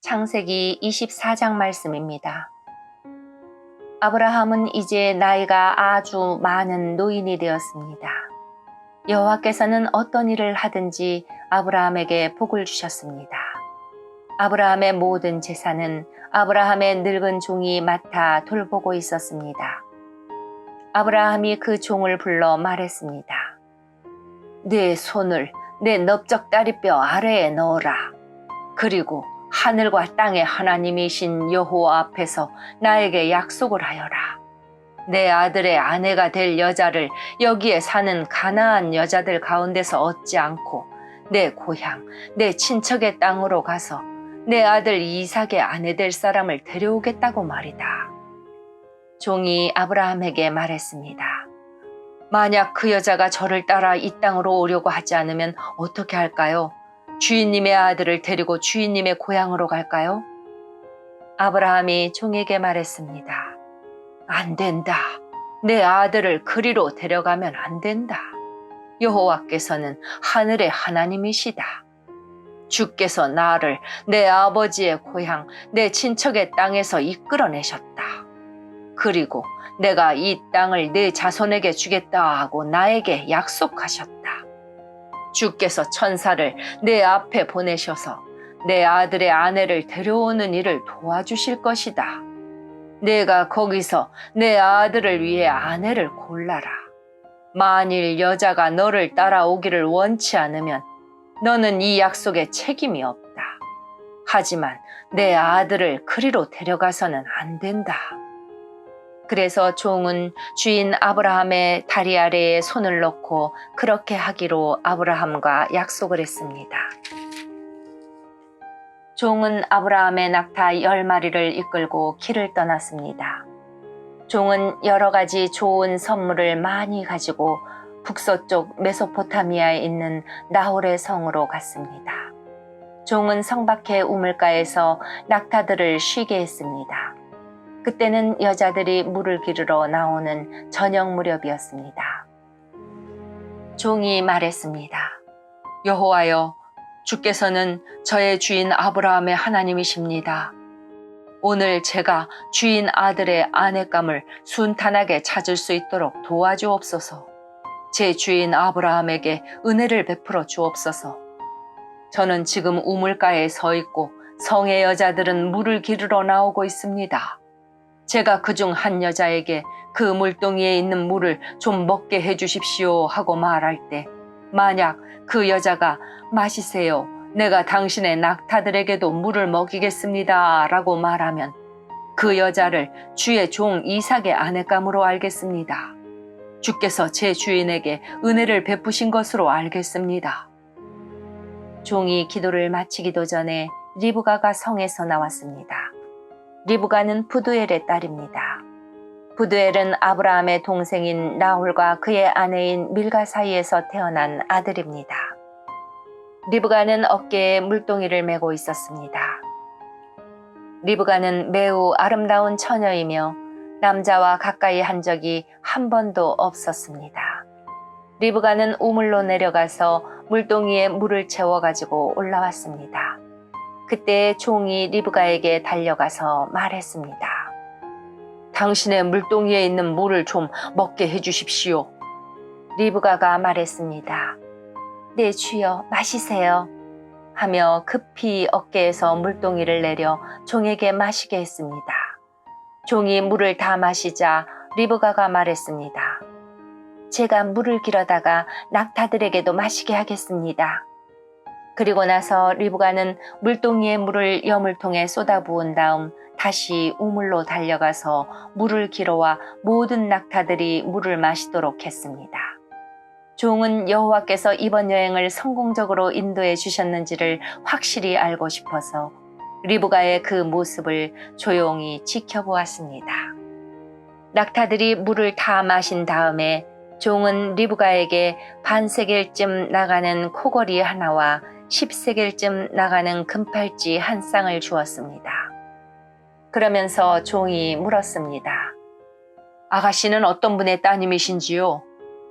창세기 24장 말씀입니다. 아브라함은 이제 나이가 아주 많은 노인이 되었습니다. 여호와께서는 어떤 일을 하든지 아브라함에게 복을 주셨습니다. 아브라함의 모든 재산은 아브라함의 늙은 종이 맡아 돌보고 있었습니다. 아브라함이 그 종을 불러 말했습니다. 내 손을 내 넓적 다리뼈 아래에 넣어라. 그리고 하늘과 땅의 하나님이신 여호와 앞에서 나에게 약속을 하여라. 내 아들의 아내가 될 여자를 여기에 사는 가나안 여자들 가운데서 얻지 않고 내 고향, 내 친척의 땅으로 가서 내 아들 이삭의 아내 될 사람을 데려오겠다고 말이다. 종이 아브라함에게 말했습니다. 만약 그 여자가 저를 따라 이 땅으로 오려고 하지 않으면 어떻게 할까요? 주인님의 아들을 데리고 주인님의 고향으로 갈까요? 아브라함이 종에게 말했습니다. 안 된다. 내 아들을 그리로 데려가면 안 된다. 여호와께서는 하늘의 하나님이시다. 주께서 나를 내 아버지의 고향, 내 친척의 땅에서 이끌어내셨다. 그리고 내가 이 땅을 내 자손에게 주겠다 하고 나에게 약속하셨다. 주께서 천사를 내 앞에 보내셔서 내 아들의 아내를 데려오는 일을 도와주실 것이다. 내가 거기서 내 아들을 위해 아내를 골라라. 만일 여자가 너를 따라오기를 원치 않으면 너는 이 약속에 책임이 없다. 하지만 내 아들을 그리로 데려가서는 안 된다. 그래서 종은 주인 아브라함의 다리 아래에 손을 넣고 그렇게 하기로 아브라함과 약속을 했습니다. 종은 아브라함의 낙타 열 마리를 이끌고 길을 떠났습니다. 종은 여러 가지 좋은 선물을 많이 가지고 북서쪽 메소포타미아에 있는 나홀의 성으로 갔습니다. 종은 성 밖의 우물가에서 낙타들을 쉬게 했습니다. 그때는 여자들이 물을 기르러 나오는 저녁 무렵이었습니다. 종이 말했습니다. 여호와여, 주께서는 저의 주인 아브라함의 하나님이십니다. 오늘 제가 주인 아들의 아내감을 순탄하게 찾을 수 있도록 도와주옵소서. 제 주인 아브라함에게 은혜를 베풀어 주옵소서. 저는 지금 우물가에 서 있고 성의 여자들은 물을 기르러 나오고 있습니다. 제가 그 중 한 여자에게 그 물동이에 있는 물을 좀 먹게 해 주십시오 하고 말할 때 만약 그 여자가 마시세요. 내가 당신의 낙타들에게도 물을 먹이겠습니다. 라고 말하면 그 여자를 주의 종 이삭의 아내감으로 알겠습니다. 주께서 제 주인에게 은혜를 베푸신 것으로 알겠습니다. 종이 기도를 마치기도 전에 리브가가 성에서 나왔습니다. 리브가는 부두엘의 딸입니다. 부두엘은 아브라함의 동생인 나홀과 그의 아내인 밀가 사이에서 태어난 아들입니다. 리브가는 어깨에 물동이를 메고 있었습니다. 리브가는 매우 아름다운 처녀이며 남자와 가까이 한 적이 한 번도 없었습니다. 리브가는 우물로 내려가서 물동이에 물을 채워가지고 올라왔습니다. 그때 종이 리브가에게 달려가서 말했습니다. 당신의 물동이에 있는 물을 좀 먹게 해주십시오. 리브가가 말했습니다. 네, 주여, 마시세요. 하며 급히 어깨에서 물동이를 내려 종에게 마시게 했습니다. 종이 물을 다 마시자 리브가가 말했습니다. 제가 물을 길어다가 낙타들에게도 마시게 하겠습니다. 그리고 나서 리브가는 물동이의 물을 여물통에 쏟아부은 다음 다시 우물로 달려가서 물을 길어와 모든 낙타들이 물을 마시도록 했습니다. 종은 여호와께서 이번 여행을 성공적으로 인도해 주셨는지를 확실히 알고 싶어서 리브가의 그 모습을 조용히 지켜보았습니다. 낙타들이 물을 다 마신 다음에 종은 리브가에게 반세겔쯤 나가는 코걸이 하나와 10세겔쯤 나가는 금팔찌 한 쌍을 주었습니다. 그러면서 종이 물었습니다. 아가씨는 어떤 분의 따님이신지요?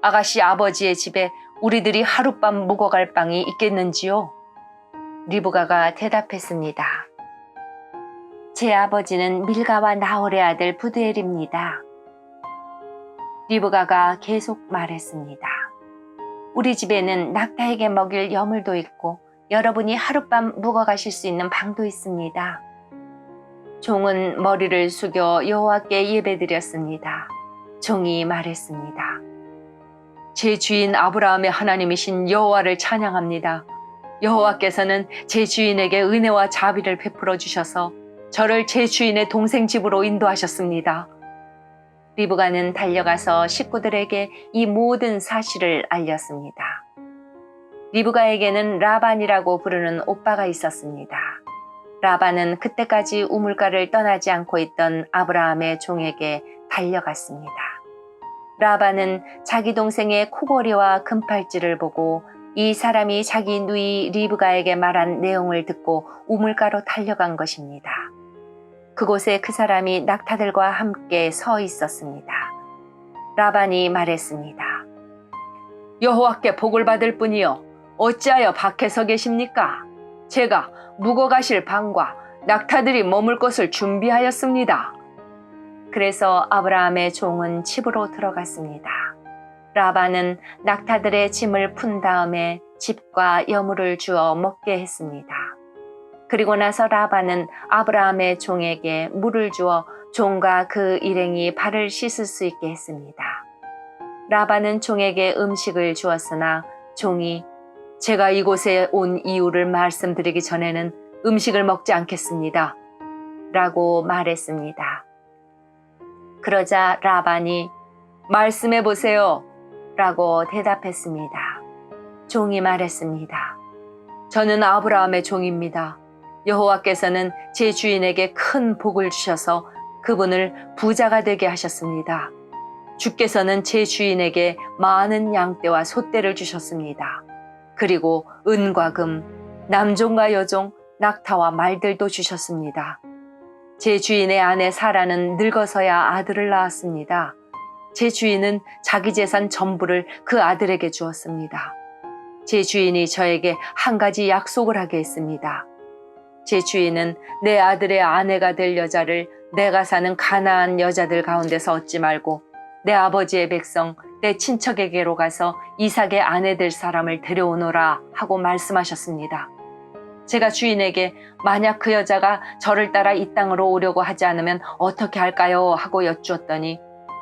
아가씨 아버지의 집에 우리들이 하룻밤 묵어갈 방이 있겠는지요? 리브가가 대답했습니다. 제 아버지는 밀가와 나홀의 아들 부드엘입니다. 리브가가 계속 말했습니다. 우리 집에는 낙타에게 먹일 여물도 있고 여러분이 하룻밤 묵어 가실 수 있는 방도 있습니다. 종은 머리를 숙여 여호와께 예배드렸습니다. 종이 말했습니다. 제 주인 아브라함의 하나님이신 여호와를 찬양합니다. 여호와께서는 제 주인에게 은혜와 자비를 베풀어 주셔서 저를 제 주인의 동생 집으로 인도하셨습니다. 리브가는 달려가서 식구들에게 이 모든 사실을 알렸습니다. 리브가에게는 라반이라고 부르는 오빠가 있었습니다. 라반은 그때까지 우물가를 떠나지 않고 있던 아브라함의 종에게 달려갔습니다. 라반은 자기 동생의 코골이와 금팔찌를 보고 이 사람이 자기 누이 리브가에게 말한 내용을 듣고 우물가로 달려간 것입니다. 그곳에 그 사람이 낙타들과 함께 서 있었습니다. 라반이 말했습니다. 여호와께 복을 받을 뿐이요 어찌하여 밖에 서 계십니까? 제가 묵어 가실 방과 낙타들이 머물 곳을 준비하였습니다. 그래서 아브라함의 종은 집으로 들어갔습니다. 라반은 낙타들의 짐을 푼 다음에 집과 여물을 주어 먹게 했습니다. 그리고 나서 라반은 아브라함의 종에게 물을 주어 종과 그 일행이 발을 씻을 수 있게 했습니다. 라반은 종에게 음식을 주었으나 종이 제가 이곳에 온 이유를 말씀드리기 전에는 음식을 먹지 않겠습니다. 라고 말했습니다. 그러자 라반이 말씀해 보세요. 라고 대답했습니다. 종이 말했습니다. 저는 아브라함의 종입니다. 여호와께서는 제 주인에게 큰 복을 주셔서 그분을 부자가 되게 하셨습니다. 주께서는 제 주인에게 많은 양떼와 소떼를 주셨습니다. 그리고 은과 금, 남종과 여종, 낙타와 말들도 주셨습니다. 제 주인의 아내 사라는 늙어서야 아들을 낳았습니다. 제 주인은 자기 재산 전부를 그 아들에게 주었습니다. 제 주인이 저에게 한 가지 약속을 하게 했습니다. 제 주인은 내 아들의 아내가 될 여자를 내가 사는 가나안 여자들 가운데서 얻지 말고 내 아버지의 백성, 내 친척에게로 가서 이삭의 아내 될 사람을 데려오너라 하고 말씀하셨습니다. 제가 주인에게 만약 그 여자가 저를 따라 이 땅으로 오려고 하지 않으면 어떻게 할까요? 하고 여쭈었더니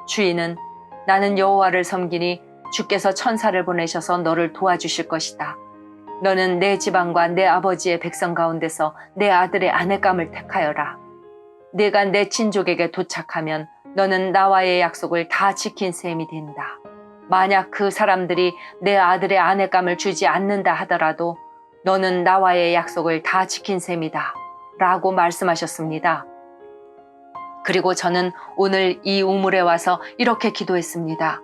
주인은 나는 여호와를 섬기니 주께서 천사를 보내셔서 너를 도와주실 것이다. 너는 내 지방과 내 아버지의 백성 가운데서 내 아들의 아내감을 택하여라. 내가 내 친족에게 도착하면 너는 나와의 약속을 다 지킨 셈이 된다. 만약 그 사람들이 내 아들의 아내감을 주지 않는다 하더라도 너는 나와의 약속을 다 지킨 셈이다. 라고 말씀하셨습니다. 그리고 저는 오늘 이 우물에 와서 이렇게 기도했습니다.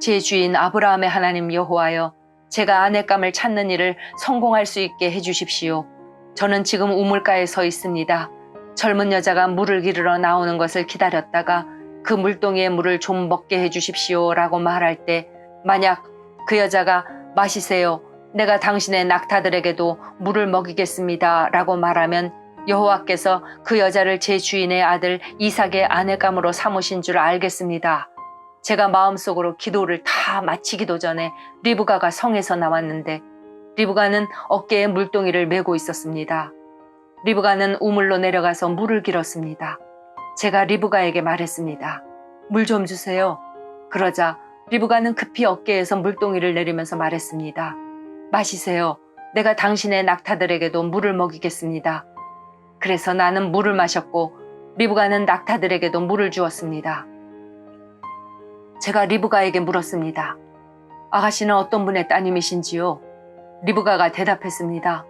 제 주인 아브라함의 하나님 여호와여, 제가 아내감을 찾는 일을 성공할 수 있게 해주십시오. 저는 지금 우물가에 서 있습니다. 젊은 여자가 물을 기르러 나오는 것을 기다렸다가 그 물동이의 물을 좀 먹게 해주십시오. 라고 말할 때, 만약 그 여자가 마시세요. 내가 당신의 낙타들에게도 물을 먹이겠습니다. 라고 말하면 여호와께서 그 여자를 제 주인의 아들 이삭의 아내감으로 삼으신 줄 알겠습니다. 제가 마음속으로 기도를 다 마치기도 전에 리브가가 성에서 나왔는데 리브가는 어깨에 물동이를 메고 있었습니다. 리브가는 우물로 내려가서 물을 길었습니다. 제가 리브가에게 말했습니다. 물 좀 주세요. 그러자 리브가는 급히 어깨에서 물동이를 내리면서 말했습니다. 마시세요. 내가 당신의 낙타들에게도 물을 먹이겠습니다. 그래서 나는 물을 마셨고 리브가는 낙타들에게도 물을 주었습니다. 제가 리브가에게 물었습니다. 아가씨는 어떤 분의 따님이신지요? 리브가가 대답했습니다.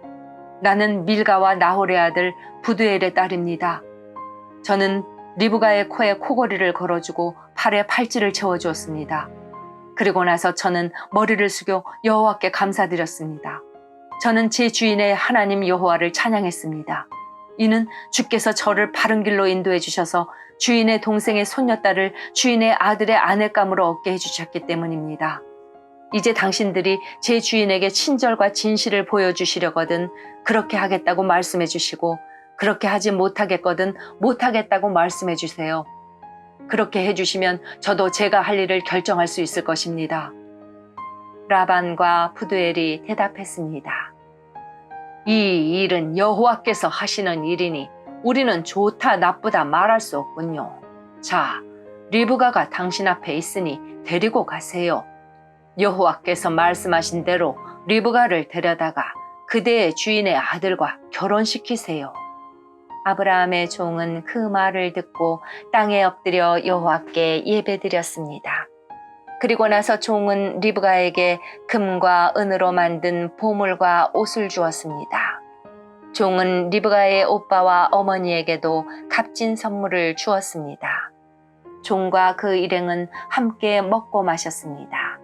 나는 밀가와 나홀의 아들 부두엘의 딸입니다. 저는 리브가의 코에 코걸이를 걸어주고 팔에 팔찌를 채워주었습니다. 그리고 나서 저는 머리를 숙여 여호와께 감사드렸습니다. 저는 제 주인의 하나님 여호와를 찬양했습니다. 이는 주께서 저를 바른 길로 인도해 주셔서 주인의 동생의 손녀딸을 주인의 아들의 아내감으로 얻게 해주셨기 때문입니다. 이제 당신들이 제 주인에게 친절과 진실을 보여주시려거든 그렇게 하겠다고 말씀해 주시고 그렇게 하지 못하겠거든 못하겠다고 말씀해 주세요. 그렇게 해주시면 저도 제가 할 일을 결정할 수 있을 것입니다. 라반과 푸드엘이 대답했습니다. 이 일은 여호와께서 하시는 일이니 우리는 좋다 나쁘다 말할 수 없군요. 자, 리브가가 당신 앞에 있으니 데리고 가세요. 여호와께서 말씀하신 대로 리브가를 데려다가 그대의 주인의 아들과 결혼시키세요. 아브라함의 종은 그 말을 듣고 땅에 엎드려 여호와께 예배드렸습니다. 그리고 나서 종은 리브가에게 금과 은으로 만든 보물과 옷을 주었습니다. 종은 리브가의 오빠와 어머니에게도 값진 선물을 주었습니다. 종과 그 일행은 함께 먹고 마셨습니다.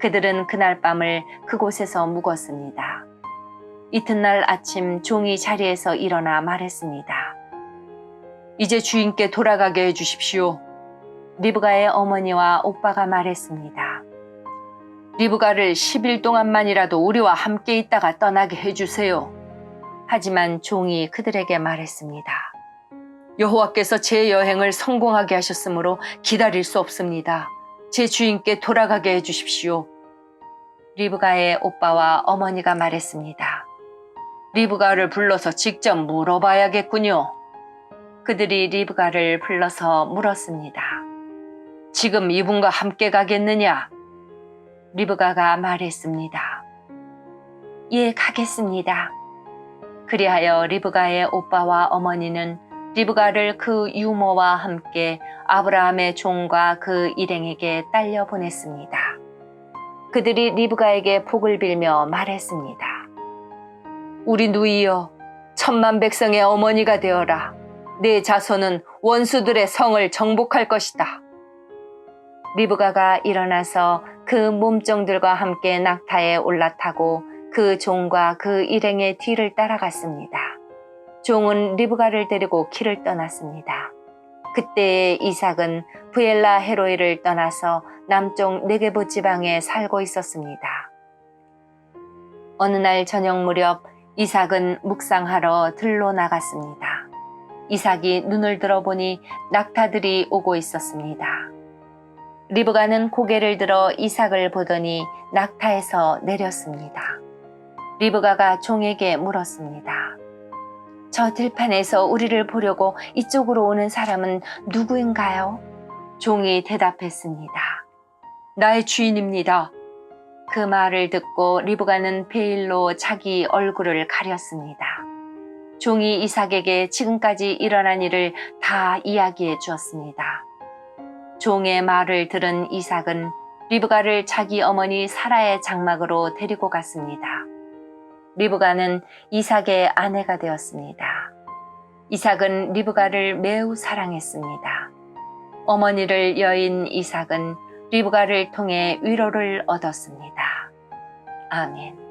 그들은 그날 밤을 그곳에서 묵었습니다. 이튿날 아침 종이 자리에서 일어나 말했습니다. 이제 주인께 돌아가게 해주십시오. 리브가의 어머니와 오빠가 말했습니다. 리브가를 10일 동안만이라도 우리와 함께 있다가 떠나게 해주세요. 하지만 종이 그들에게 말했습니다. 여호와께서 제 여행을 성공하게 하셨으므로 기다릴 수 없습니다. 제 주인께 돌아가게 해주십시오. 리브가의 오빠와 어머니가 말했습니다. 리브가를 불러서 직접 물어봐야겠군요. 그들이 리브가를 불러서 물었습니다. 지금 이분과 함께 가겠느냐? 리브가가 말했습니다. 예, 가겠습니다. 그리하여 리브가의 오빠와 어머니는 리브가를 그 유모와 함께 아브라함의 종과 그 일행에게 딸려 보냈습니다. 그들이 리브가에게 복을 빌며 말했습니다. 우리 누이여, 천만 백성의 어머니가 되어라. 내 자손은 원수들의 성을 정복할 것이다. 리브가가 일어나서 그 몸종들과 함께 낙타에 올라타고 그 종과 그 일행의 뒤를 따라갔습니다. 종은 리브가를 데리고 길을 떠났습니다. 그때에 이삭은 부엘라 헤로이를 떠나서 남쪽 네게부 지방에 살고 있었습니다. 어느 날 저녁 무렵 이삭은 묵상하러 들로 나갔습니다. 이삭이 눈을 들어보니 낙타들이 오고 있었습니다. 리브가는 고개를 들어 이삭을 보더니 낙타에서 내렸습니다. 리브가가 종에게 물었습니다. 저 들판에서 우리를 보려고 이쪽으로 오는 사람은 누구인가요? 종이 대답했습니다. 나의 주인입니다. 그 말을 듣고 리브가는 베일로 자기 얼굴을 가렸습니다. 종이 이삭에게 지금까지 일어난 일을 다 이야기해 주었습니다. 종의 말을 들은 이삭은 리브가를 자기 어머니 사라의 장막으로 데리고 갔습니다. 리브가는 이삭의 아내가 되었습니다. 이삭은 리브가를 매우 사랑했습니다. 어머니를 여인 이삭은 리브가를 통해 위로를 얻었습니다. 아멘.